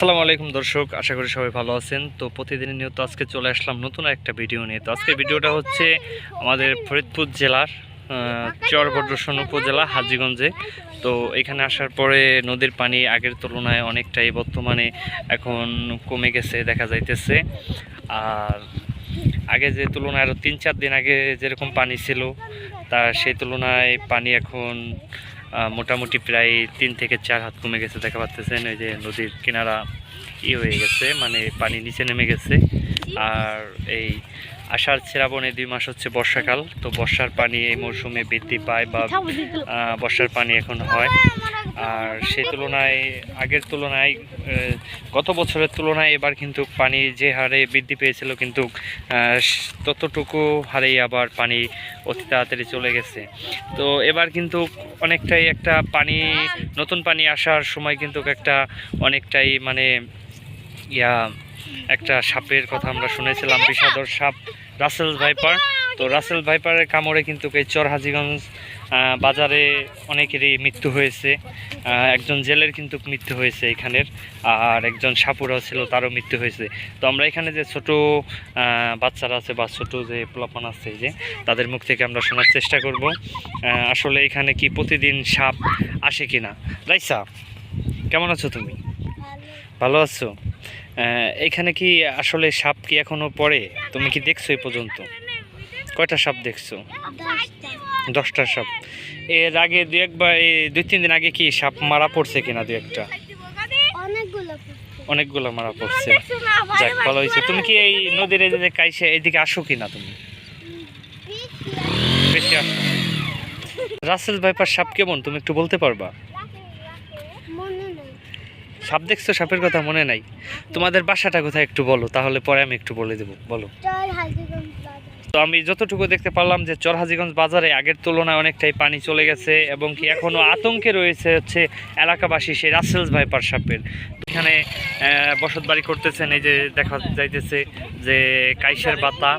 আসসালামু আলাইকুম দর্শক, আশা করি সবাই ভালো আছেন। তো প্রতিদিনের নিয়ত আজকে চলে আসলাম নতুন একটা ভিডিও নিয়ে। তো আজকের ভিডিওটা হচ্ছে আমাদের ফরিদপুর জেলার চরভদ্রসন উপজেলা, হাজিগঞ্জে। তো এখানে আসার পরে নদীর পানি আগের তুলনায় অনেকটাই বর্তমানে এখন কমে গেছে, দেখা যাইতেছে। আর আগে যে তুলনায় আরও তিন চার দিন আগে যেরকম পানি ছিল, তা সেই তুলনায় পানি এখন মোটামুটি প্রায় তিন থেকে চার হাত কমে গেছে দেখা পাচ্ছেন ওই যে নদীর কিনারা ই হয়ে গেছে মানে পানি নিচে নেমে গেছে। আর এই আষাঢ় শ্রাবণ এই দুই মাস হচ্ছে বর্ষাকাল তো বর্ষার পানি এই মৌসুমে বৃদ্ধি পায় বা বর্ষার পানি এখন হয়। আর সেই তুলনায়, আগের তুলনায় গত বছরের তুলনায় এবার কিন্তু পানি যে হারে বৃদ্ধি পেয়েছিল কিন্তু ততটুকু হারেই আবার পানি অতি তাড়াতাড়ি চলে গেছে। তো এবার কিন্তু অনেকটাই একটা পানি, নতুন পানি আসার সময় কিন্তু একটা অনেকটাই মানে ইয়া, একটা সাপের কথা আমরা শুনেছিলাম, বিষাদর সাপ, রাসেল ভাইপার। তো রাসেল ভাইপারের কামড়ে কিন্তু এই চর হাজিগঞ্জ বাজারে অনেকেরই মৃত্যু হয়েছে। একজন জেলের কিন্তু মৃত্যু হয়েছে এখানের, আর একজন সাপুরাও ছিল, তারও মৃত্যু হয়েছে। তো আমরা এখানে যে ছোট বাচ্চারা আছে বা ছোট যে পোলাপান আছে যে তাদের মুখ থেকে আমরা শোনার চেষ্টা করব। আসলে এখানে কি প্রতিদিন সাপ আসে কিনা? রাইসা, কেমন আছো তুমি? ভালো আছো? এখানে কি আসলে সাপ কি এখনও পড়ে? তুমি কি দেখছ এই পর্যন্ত? কয়টা সাপ দেখছ? দশটা। সাপ। এর আগে দু একবার এই দুই তিন দিন আগে কি সাপ মারা পড়ছে কিনা দু একটা? অনেকগুলো মারা পড়ছে। যাক ভালো হয়েছে। তুমি কি এই নদীর যে কাইসে এইদিকে আসো কিনা তুমি? বেশি আসো। রাসেল ভাইপার সাপ কেমন? তুমি একটু বলতে পারবা? সাপ দেখছ? সাপের কথা মনে নাই? তোমাদের বাসাটা কোথায় একটু বলো তাহলে পরে আমি একটু বলে দেবো। বলো। তো আমি যতটুকু দেখতে পারলাম যে চরহাজিগঞ্জ বাজারে আগের তুলনায় অনেকটাই পানি চলে গেছে এবং কি এখনও আতঙ্কে রয়েছে হচ্ছে এলাকাবাসী সেই রাসেলস ভাইপার সাপের এখানে বসত বাড়ি করতেছেন, এই যে দেখা যাইতেছে যে কাইসের বাতা।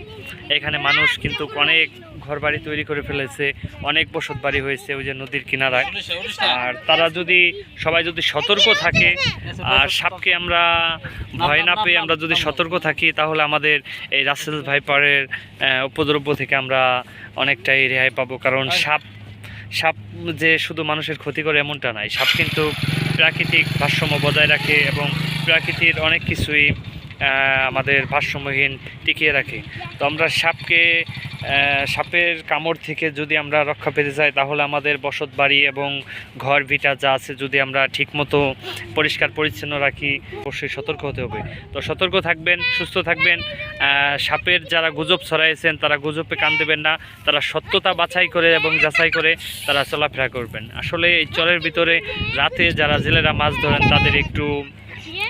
এখানে মানুষ কিন্তু অনেক ঘরবাড়ি তৈরি করে ফেলেছে অনেক বসত বাড়ি হয়েছে ওই যে নদীর কিনারায় আর তারা যদি সবাই যদি সতর্ক থাকে আর সাপকে আমরা ভয় না পেয়ে আমরা যদি সতর্ক থাকি তাহলে আমাদের এই রাসেল ভাইপারের উপদ্রব্য থেকে আমরা অনেকটাই রেহাই পাবো। কারণ সাপ সাপ যে শুধু মানুষের ক্ষতি করে এমনটা নয় সাপ কিন্তু প্রাকৃতিক ভারসাম্য বজায় রাখে এবং প্রাকৃতির অনেক কিছুই আমাদের ভারসাম্যহীন টিকিয়ে রাখে। তো আমরা সাপকে সাপের কামড় থেকে যদি আমরা রক্ষা পেতে চাই, তাহলে আমাদের বসত বাড়ি এবং ঘর ভিটা যা আছে যদি আমরা ঠিকমতো পরিষ্কার, পরিচ্ছন্ন রাখি, অবশ্যই সতর্ক হতে হবে। তো সতর্ক থাকবেন, সুস্থ থাকবেন। সাপের যারা গুজব ছড়াইছেন, তারা গুজবে কান দেবেন না। তারা সত্যতা বাছাই করে এবং যাচাই করে তারা চলাফেরা করবেন। আসলে এই চরের ভিতরে রাতে যারা জেলেরা মাছ ধরেন, তাদের একটু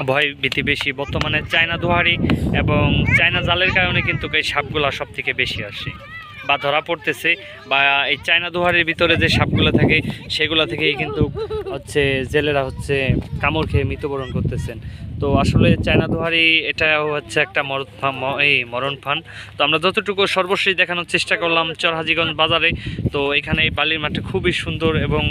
ভয় ভীতি বেশি। বর্তমানে চায়না দোহারি এবং চায়না জালের কারণে কিন্তু এই সাপগুলা সব থেকে বেশি আসে বা ধরা পড়তেছে বা এই চায়না দোহারির ভিতরে যে সাপগুলো থাকে সেগুলো থেকেই কিন্তু হচ্ছে জেলেরা হচ্ছে কামড় খেয়ে মৃত্যুবরণ করতেছেন। তো আসলে চায়না দোহারি, এটা হচ্ছে একটা মরণ ফান এই মরণ ফান। তো আমরা যতটুকু সর্বশেষ দেখানোর চেষ্টা করলাম চরহাজিগঞ্জ বাজারে, তো এখানে এই বালির মাঠটা খুবই সুন্দর এবং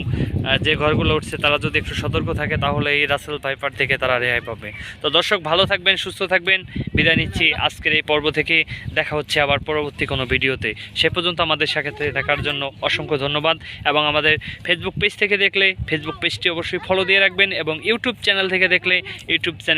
যে ঘরগুলো উঠছে তারা যদি একটু সতর্ক থাকে তাহলে এই রাসেল ভাইপার থেকে তারা রেহাই পাবে। তো দর্শক ভালো থাকবেন, সুস্থ থাকবেন, বিদায় নিচ্ছি আজকের এই পর্ব থেকে, দেখা হচ্ছে আবার পরবর্তী কোনো ভিডিওতে। সে পর্যন্ত আমাদের সাথে থাকার জন্য অসংখ্য ধন্যবাদ এবং আমাদের ফেসবুক পেজ থেকে দেখলে ফেসবুক পেজটি অবশ্যই ফলো দিয়ে রাখবেন এবং ইউটিউব চ্যানেল থেকে দেখলে ইউটিউব